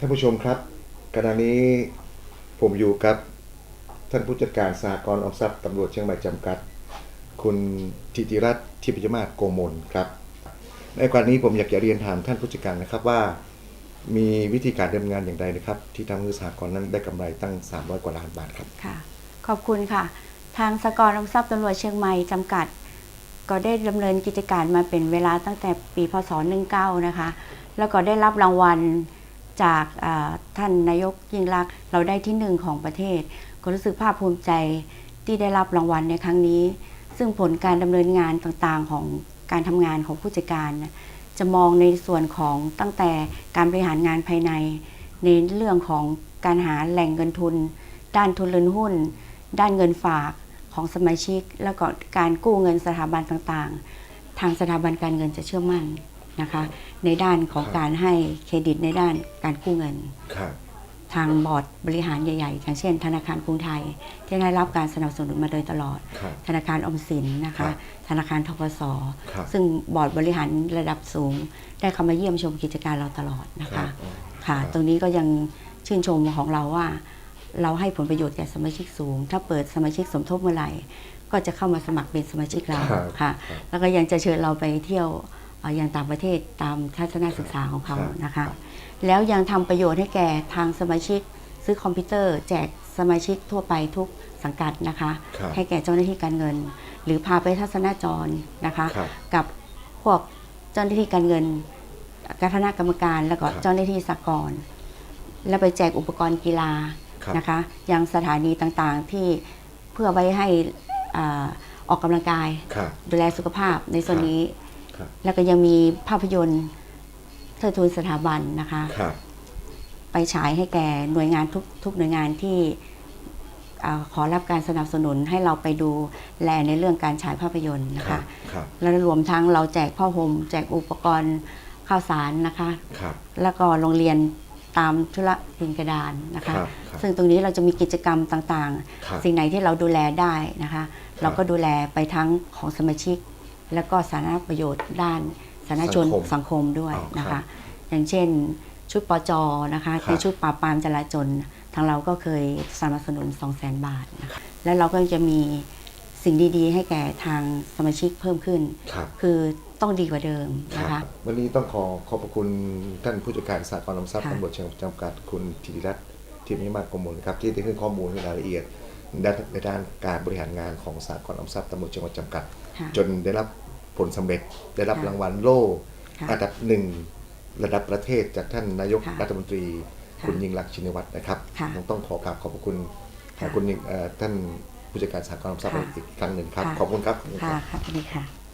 ท่านผู้ชมครับขณะนี้ผมอยู่กับท่านผู้จัดการสหกรณ์ออมทรัพย์ตำรวจเชียงใหม่จำกัด คุณธิติรัตน์ทิพยมาศโกมลครับ ในกรณีผมอยากจะเรียนถามท่านผู้จัดการนะครับว่า มีวิธีการดำเนินงานอย่างไรนะครับ ที่ทำให้สหกรณ์นั้นได้กำไรตั้ง 300 กว่าล้านบาทครับค่ะ ขอบคุณค่ะ ทางสกรออมทรัพย์ตำรวจเชียงใหม่จำกัด ก็ได้ดำเนินกิจการมาเป็นเวลาตั้งแต่ปีพศ 19 นะคะ แล้วก็ได้รับรางวัล จากท่านนายกยิ่งรักเราได้ที่หนึ่งของประเทศ ก็รู้สึกภาคภูมิใจที่ได้รับรางวัลในครั้งนี้ ซึ่งผลการดำเนินงานต่างๆของการทำงานของผู้จัดการ จะมองในส่วนของตั้งแต่การบริหารงานภายใน ในเรื่องของการหาแหล่งเงินทุน ด้านทุนเรือนหุ้น ด้านเงินฝากของสมาชิก แล้วก็การกู้เงินสถาบันต่างๆ ทางสถาบันการเงินจะเชื่อมั่น นะคะ ในด้านของครับการให้เครดิตในด้านการกู้เงิน ครับ ทางบอร์ดบริหารใหญ่ๆ อย่างเช่น ธนาคารกรุงไทย ที่ได้รับการสนับสนุนมาโดยตลอด ครับ ธนาคารออมสินนะครัคะ บธนาคารทกสครับ ซึ่งบอร์ดบริหารระดับสูง ได้เข้ามาเยี่ยมชมกิจการเราตลอดนะครัคะ บอ๋อ ค่ะ ครับ ตรงนี้ก็ยังชื่นชมของเราว่า เราให้ผลประโยชน์แก่สมาชิกสูง ถ้าเปิดสมาชิกสมทบเมื่อไหร่ ก็จะเข้ามาสมัครเป็นสมาชิกเราครับค่ะครับแล้วก็ยังจะเชิญเราไปเที่ยวเอ่ออย่างต่างประเทศตามทัศนศึกษาของเขาครับนะคะครับแล้วยังทำประโยชน์ให้แก่ทางสมาชิก ซื้อคอมพิวเตอร์ แจกสมาชิกทั่วไปทุกสังกัดนะคะครับให้แก่เจ้าหน้าที่การเงิน หรือพาไปทัศนจรนะคะครับกับพวกเจ้าหน้าที่การเงินคณะกรรมการแล้วก็ครับเจ้าหน้าที่สากลแล้วไปแจกอุปกรณ์กีฬาครับนะคะยังสถานีต่างๆที่เพื่อไว้ให้อ่าออกกำลังกายครับดูแลสุขภาพในส่วนนี้ครับ แล้วก็ยังมีภาพยนตร์เทิดทูนสถาบันนะคะครับไปฉายให้แก่หน่วยงานทุกทุกหน่วยงานที่อ่าขอรับการสนับสนุนให้เราไปดูแลในเรื่องการฉายภาพยนตร์นะครัคะบครับแล้วรวมทั้งเราแจกผ้าห่มแจกอุปกรณ์ข้าวสารนะคะครับแล้วก็โรงเรียนตามธุระพินกระดานนะคะครับครับซึ่งตรงนี้เราจะมีกิจกรรมต่างครับๆสิ่งไหนที่เราดูแลได้นะคะ เราก็ดูแลไปทั้งของสมาชิก แล้วก็สาธารณประโยชน์ด้านสาธารณชนสังคมสังคมด้วยอ๋อนะครัคะ บอย่างเช่น ชุดปจนะคะครับคือชุดปราบปรามจราจรทางเราก็เคยสนับสนุน 2 0 0 0 0 0 บาทนะคะแล้วเราก็จะมีสิ่งดีๆ ให้แก่ทางสมาชิกเพิ่มขึ้น ครับ คือต้องดีกว่าเดิมครันะบคะวันนี้ต้องขอขอบพระคุณท่านผู้จัดการสากลออมทรัพย์ค่ะ ตำรวจเชียงใหม่จำกัดคุณธิติรัตน์ทิพย์นิมานกมลครับที่ได้ให้ข้อมูลในรายละเอียด ด้านในด้านการบริหารงานของสากลออมทรัพย์ตำรวจเชียงใหม่จำกัดค่ะจนได้รับผลสำเร็จได้รับค่ะรางวัลโล่ค่ะอันดับหนึ่งระดับประเทศจากท่านนายกค่ะรัฐมนตรีค่ะคุณยิ่งรักษณ์ชินวัตรนะครับค่ะต้องต้องขอกราบขอบพระคุณค่ะคุณยิ่งเอ่อท่านผู้จัดการสากลออมทรัพย์ค่ะอีกครั้งหนึ่งครับค่ะขอบคุณครับขอบคุณคค่ะรับค่ะสวัสดีค่ะ